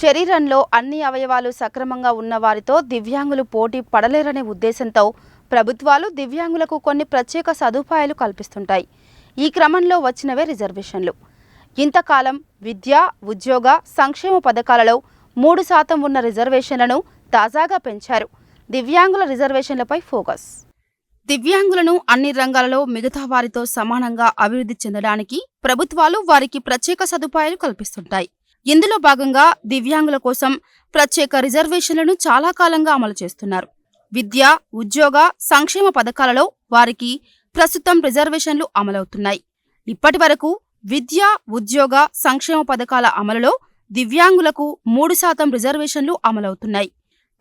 శరీరంలో అన్ని అవయవాలు సక్రమంగా ఉన్నవారితో దివ్యాంగులు పోటీ పడలేరనే ఉద్దేశంతో ప్రభుత్వాలు దివ్యాంగులకు కొన్ని ప్రత్యేక సదుపాయాలు కల్పిస్తుంటాయి. ఈ క్రమంలో వచ్చినవే రిజర్వేషన్లు. ఇంతకాలం విద్య ఉద్యోగ సంక్షేమ పథకాలలో మూడు శాతం ఉన్న రిజర్వేషన్లను తాజాగా పెంచారు. దివ్యాంగుల రిజర్వేషన్లపై ఫోకస్. దివ్యాంగులను అన్ని రంగాలలో మిగతా వారితో సమానంగా అభివృద్ధి చెందడానికి ప్రభుత్వాలు వారికి ప్రత్యేక సదుపాయాలు కల్పిస్తుంటాయి. ఇందులో భాగంగా దివ్యాంగుల కోసం ప్రత్యేక రిజర్వేషన్లను చాలా కాలంగా అమలు చేస్తున్నారు. విద్య ఉద్యోగ సంక్షేమ పథకాలలో వారికి ప్రస్తుతం రిజర్వేషన్లు అమలవుతున్నాయి. ఇప్పటి వరకు విద్య ఉద్యోగ సంక్షేమ పథకాల అమలులో దివ్యాంగులకు మూడు శాతం రిజర్వేషన్లు అమలవుతున్నాయి.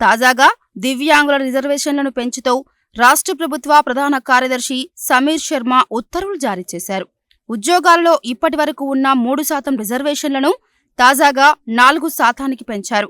తాజాగా దివ్యాంగుల రిజర్వేషన్లను పెంచుతూ రాష్ట్ర ప్రభుత్వ ప్రధాన కార్యదర్శి సమీర్ శర్మ ఉత్తర్వులు జారీ చేశారు. ఉద్యోగాలలో ఇప్పటి వరకు ఉన్న మూడు శాతం రిజర్వేషన్లను తాజాగా నాలుగు శాతానికి పెంచారు.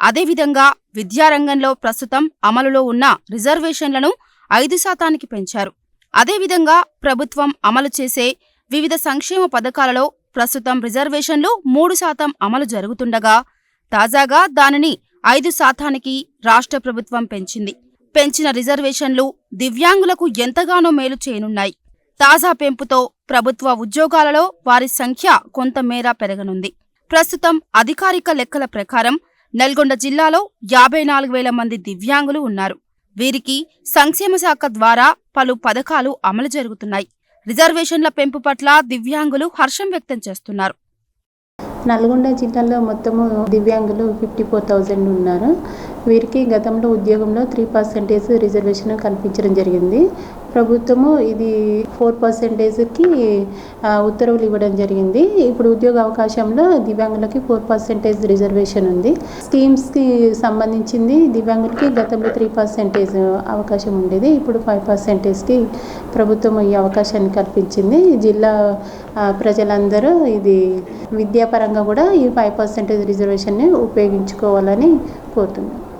అదేవిధంగా విద్యారంగంలో ప్రస్తుతం అమలులో ఉన్న రిజర్వేషన్లను ఐదు శాతానికి పెంచారు. అదేవిధంగా ప్రభుత్వం అమలు చేసే వివిధ సంక్షేమ పథకాలలో ప్రస్తుతం రిజర్వేషన్లు మూడు శాతం అమలు జరుగుతుండగా తాజాగా దానిని ఐదు శాతానికి రాష్ట్ర ప్రభుత్వం పెంచింది. పెంచిన రిజర్వేషన్లు దివ్యాంగులకు ఎంతగానో మేలు చేయనున్నాయి. తాజా పెంపుతో ప్రభుత్వ ఉద్యోగాలలో వారి సంఖ్య కొంతమేర పెరగనుంది. ప్రస్తుతం అధికారిక లెక్కల ప్రకారం నల్గొండ జిల్లాలో యాభై నాలుగు వేల మంది దివ్యాంగులు ఉన్నారు. వీరికి సంక్షేమ శాఖ ద్వారా పలు పథకాలు అమలు జరుగుతున్నాయి. రిజర్వేషన్ల పెంపు పట్ల దివ్యాంగులు హర్షం వ్యక్తం చేస్తున్నారు. నల్గొండ జిల్లాలో మొత్తము దివ్యాంగులు ఫిఫ్టీ ఫోర్ థౌజండ్ ఉన్నారు. వీరికి గతంలో ఉద్యోగంలో త్రీ పర్సెంటేజ్ రిజర్వేషన్ కల్పించడం జరిగింది. ప్రభుత్వము ఇది ఫోర్ పర్సెంటేజ్కి ఉత్తర్వులు ఇవ్వడం జరిగింది. ఇప్పుడు ఉద్యోగ అవకాశంలో దివ్యాంగులకి ఫోర్ పర్సెంటేజ్ రిజర్వేషన్ ఉంది. స్కీమ్స్కి సంబంధించింది దివ్యాంగులకి గతంలో త్రీ పర్సెంటేజ్ అవకాశం ఉండేది. ఇప్పుడు ఫైవ్ పర్సెంటేజ్కి ప్రభుత్వం ఈ అవకాశాన్ని కల్పించింది. జిల్లా ప్రజలందరూ ఇది విద్యాపరంగా కూడా ఈ ఫైవ్ పర్సెంటేజ్ రిజర్వేషన్ని ఉపయోగించుకోవాలని కోరుతున్నాను.